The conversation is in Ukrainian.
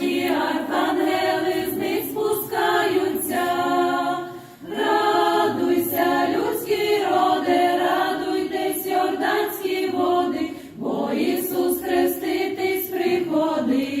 святі архангели з них спускаються, радуйся, людські роди, радуйтесь, Йорданські води, бо Ісус Хреститись приходить.